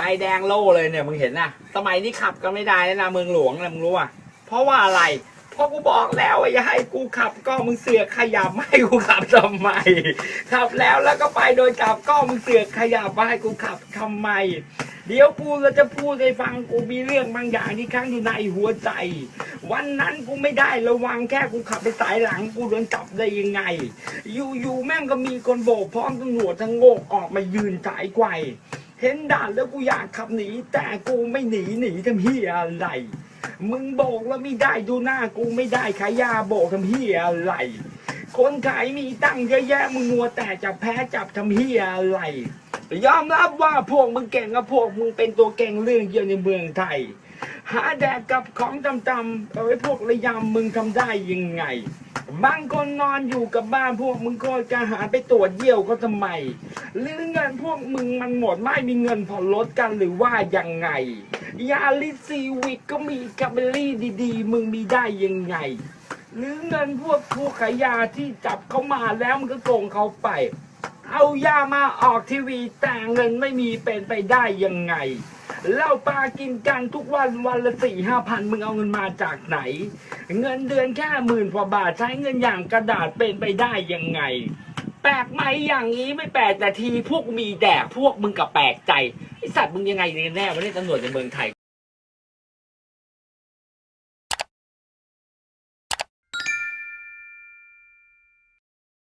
ไฟแดงโล่เลยเนี่ยมึงเห็นนะสมัยนี้ขับกันไม่ได้แล้วนะเมืองหลวงนะมึงรู้อะเพราะว่าอะไรเพราะกูบอกแล้วว่าอย่าให้กูขับก็มึงเสือกขยับไม่ให้กูขับทำไมขับแล้วแล้วก็ไปโดยขับก็มึงเสือกขยับมาให้กูขับทำไม เดี๋ยวกูจะพูดให้ฟังกูมีเรื่องบางอย่างที่ค้างอยู่ในหัวใจ วันนั้นกูไม่ได้ระวังแค่กูขับไปสายหลังกูโดนจับได้ยังไง อยู่ๆแม่งก็มีคนโบกพร้อมตำรวจทั้งโงกออกมายืนสายไกว เห็นด่านแล้วกูอยากขับหนี แต่กูไม่หนีหนีทำเฮียอะไร มึงโบกแล้วไม่ได้ดูหน้ากูไม่ได้ขายยาโบกทำเฮียอะไร คนขายมีตั้งเยอะแยะมึงมัวแต่จับแพ้จับทำเฮียอะไรยอมรับว่าพวกมึงเก่งกับพวกมึงเป็นตัวเก่งเรื่องเดียวในเมืองไทย หาแดกกับของตำๆเอาไว้พวกระยำมึงทำได้ยังไง บางคนนอนอยู่กับบ้านพวกมึงก็จะหาไปตรวจเยี่ยวก็ทำไม หรือเงินพวกมึงมันหมดไม่มีเงินผ่อนรถกันหรือว่ายังไง ยาลิซีวิกก็มีกับเบลลี่ดีๆ มึงมีได้ยังไง หรือเงินพวกผู้ขายยาที่จับเขามาแล้วมึงก็โกงเขาไป เอายามาออกทีวีแต่เงินไม่มีเป็นไปได้ยังไง เหล้าปลากินกันทุกวันวันละสี่ห้าพันมึงเอาเงินมาจากไหน เงินเดือนแค่หมื่นกว่าบาทใช้เงินอย่างกระดาษเป็นไปได้ยังไง แปลกไหมอย่างนี้ไม่แปลกแต่ทีพวกมีแดกพวกมึงกับแปลกใจไอสัตว์มึงยังไงเนี่ยแน่วันนี้ตำรวจในเมืองไทย